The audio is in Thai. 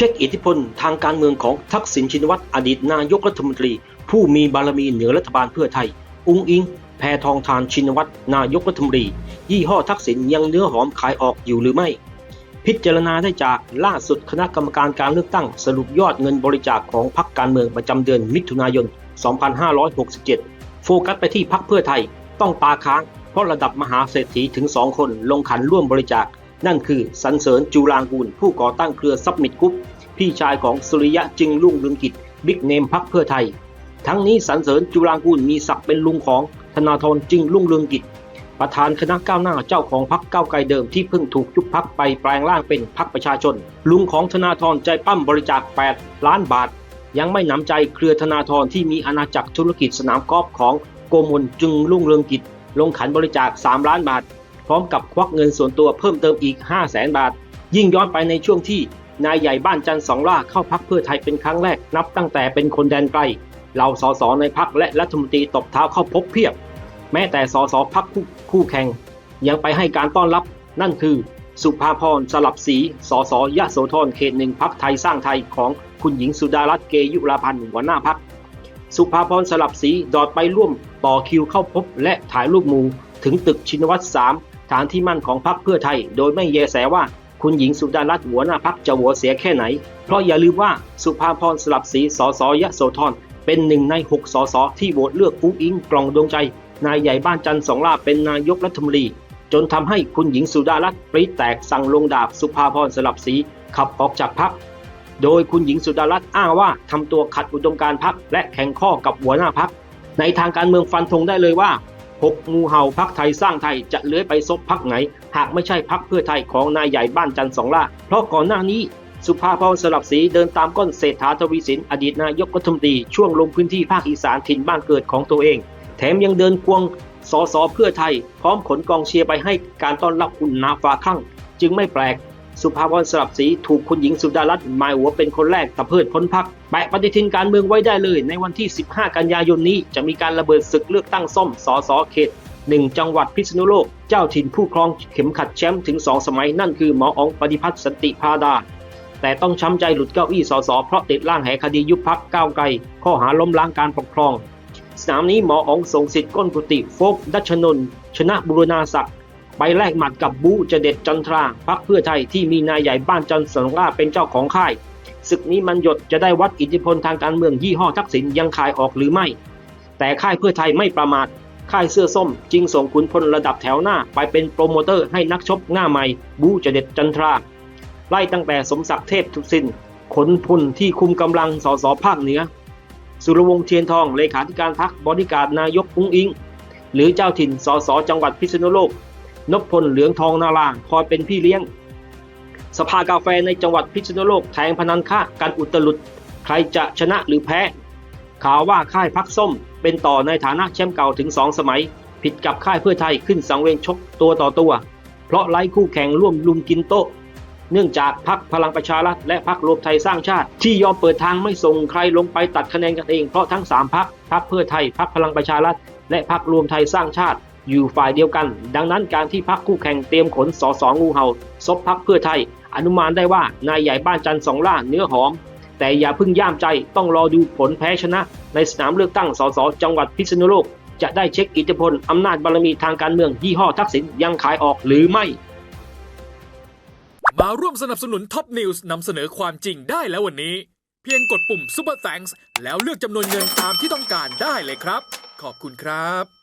ช็คอิทธิพลทางการเมืองของทักษิณชินวัตรอดีตนายกรัฐมนตรี ผู้มีบารมีเหนือรัฐบาลเพื่อไทย อุ้งอิง แพทองทานชินวัตรนายกรัฐมนตรี ยี่ห้อทักษิณยังเนื้อหอมขายออกอยู่หรือไม่ พิจารณาได้จากล่าสุดคณะกรรมการการเลือกตั้ง สรุปยอดเงินบริจาคของพรรคการเมืองประจำเดือนมิถุนายน 2567 โฟกัสไปที่พรรคเพื่อไทย ต้องตาค้าง เพราะระดับมหาเศรษฐีถึง2คนลงขันร่วมบริจาค นั่นคือสันเสริญจูรางกูลผู้ก่อตั้งเครือซับมิดกรุ๊ป พี่ชายของสุริยะจึงรุ่งเรืองกิจบิ๊กเนมพรรคเพื่อไทย ทั้งนี้สันเสริญจูรางกูลมีศักดิ์เป็นลุงของธนาธรจึงรุ่งเรืองกิจ ประธานคณะก้าวหน้าเจ้าของพรรคก้าวไกลเดิมที่เพิ่งถูกยุบพักไปแปลงร่างเป็นพรรคประชาชน ลุงของธนาธรใจปั้มบริจาค 8 ล้านบาท ยังไม่หนำใจเครือธนาธรที่มีอาณาจักรธุรกิจสนามกอล์ฟของโกมลจึงรุ่งเรืองกิจ ลงขันบริจาค 3 ล้านบาท พร้อมกับควักเงินส่วนตัวเพิ่มเติมอีก 5 0 0แสนบาท ยิ่งย้อนไปในช่วงที่ นายใหญ่บ้านจันทร์สองล่าเข้าพักเพื่อไทยเป็นครั้งแรกนับตั้งแต่เป็นคนแดนไกลเหล่าสสในพักและรัฐมนตรีตบเท้าเข้าพบเพียบ แม้แต่สสพักคู่คู่แข่ง ยังไปให้การต้อนรับ นั่นคือ สุภาพรสลับศรีสสยะโสธรเขตหนึ่งพักไทยสร้างไทยของคุณหญิงสุดารัตน์เกยุราพันธ์หัวหน้าพัก สุภาพรสลับศรีดอดไปร่วมต่อคิวเข้าพบ และถ่ายรูปมูถึงตึกชินวัตรสามฐานที่มั่นของพรรคเพื่อไทย โดยไม่แยแสว่า คุณหญิงสุดารัตน์หัวหน้าพักจะหัวเสียแค่ไหน เพราะอย่าลืมว่าสุภาพรสลับศรีสสยะโสธรเป็นหนึ่งในหกสสที่โหวตเลือกอุ้งอิงกล่องดวงใจ นายใหญ่บ้านจันทร์สองลาเป็นนายกรัฐมนตรีจนทำให้คุณหญิงสุดารัตน์ปรีแตกสั่งลงดาบสุภาพรสลับศรีขับออกจากพัก โดยคุณหญิงสุดารัตน์อ้างว่าทำตัวขัดอุดมการพักและแข่งข้อกับหัวหน้าพัก ในทางการเมืองฟันธงได้เลยว่าหกงูเห่าพักไทยสร้างไทยจะเลื้อยไปซบพักไหน หากไม่ใช่พักเพื่อไทยของนายใหญ่บ้านจันทร์สองล่า เพราะก่อนหน้านี้สุภาพรสลับศรีเดินตามก้นเศรษฐาทวีสินอดีตนายกรัฐมนตรีช่วงลงพื้นที่ภาคอีสานถิ่นบ้านเกิดของตัวเอง แถมยังเดินควงสอสอเพื่อไทย พร้อมขนกองเชียร์ไปให้การต้อนรับคุณนาฟ้าข้างจึงไม่แปลก สุภาพรสลับศรีถูกคุณหญิงสุดารัตน์หมายหัวเป็นคนแรกตะเพิดพ้นพักแปะปฏิทินการเมืองไว้ได้เลย ในวันที่ 15 กันยายนนี้จะมีการระเบิดศึกเลือกตั้งซ่อมสอสอเขต 1 จังหวัดพิษณุโลก เจ้าถิ่นผู้ครองเข็มขัดแชมป์ถึง 2 สมัยนั่นคือหมออองปฏิพัฒน์สันติพาดา แต่ต้องช้ำใจหลุดเก้าอี้สสเพราะติดร่างแหคดียุบพักก้าวไกล ข้อหาล้มล้างการปกครอง สนามนี้หมออ๋องสงสิทธิ์ก้นกุฏิโฟกดัชนน ชนะบุรณาศักดิ์ไปแลกหมัดกับบูเจเด็ดจันทราพักเพื่อไทยที่มีนายใหญ่บ้านจันทร์สงราเป็นเจ้าของค่ายศึกนี้มันหยดจะได้วัดอิทธิพลทางการเมืองยี่ห้อทักษิณยังขายออกหรือไม่ แต่ค่ายเพื่อไทยไม่ประมาท ค่ายเสื้อส้มจึงส่งขุนพลระดับแถวหน้าไปเป็นโปรโมเตอร์ให้นักชกหน้าใหม่ บูเจเด็ดจันทรา ไล่ตั้งแต่สมศักดิ์เทพทุสินขนพลที่คุมกำลังสสภาคเหนือ สุรวงศ์เทียนทองเลขาธิการพักบริการนายกอุ้งอิง หรือเจ้าถิ่นสสจังหวัดพิษณุโลก นพพลเหลืองทองนาราคอยเป็นพี่เลี้ยง สภากาแฟในจังหวัดพิษณุโลกแทงพนันค่ากันอุตลุด ใครจะชนะหรือแพ้ ข่าวว่าค่ายพักส้ม เป็นต่อในฐานะแชมป์เก่าถึง 2 สมัย ผิดกับค่ายเพื่อไทยขึ้นสังเวียนชกตัวต่อตัว เพราะไล่คู่แข่งร่วมลุมกินโต๊ะ เนื่องจากพักพลังประชารัฐและพักรวมไทยสร้างชาติ ที่ยอมเปิดทางไม่ส่งใครลงไปตัดคะแนนกันเองเพราะทั้ง 3พักพักเพื่อไทยพักพลังประชารัฐและพักรวมไทยสร้างชาติอยู่ฝ่ายเดียวกัน ดังนั้นการที่พักคู่แข่งเตรียมขนสอสองูเห่าซบพักเพื่อไทย อนุมานได้ว่านายใหญ่บ้านจันทร์สองล่าเนื้อหอม แต่อย่าพิ่งย่ามใจต้องรอดูผลแพ้ชนะ ในสนามเลือกตั้งสสจังหวัดพิษณุโลก จะได้เช็คอิทธิพลอำนาจบารมีทางการเมืองยี่ห้อทักษิณยังขายออกหรือไม่มาร่วมสนับสนุนท็อปนิวส์นำเสนอความจริงได้แล้ววันนี้ เพียงกดปุ่ม Super Thanks แล้วเลือกจำนวนเงินตามที่ต้องการได้เลยครับ ขอบคุณครับ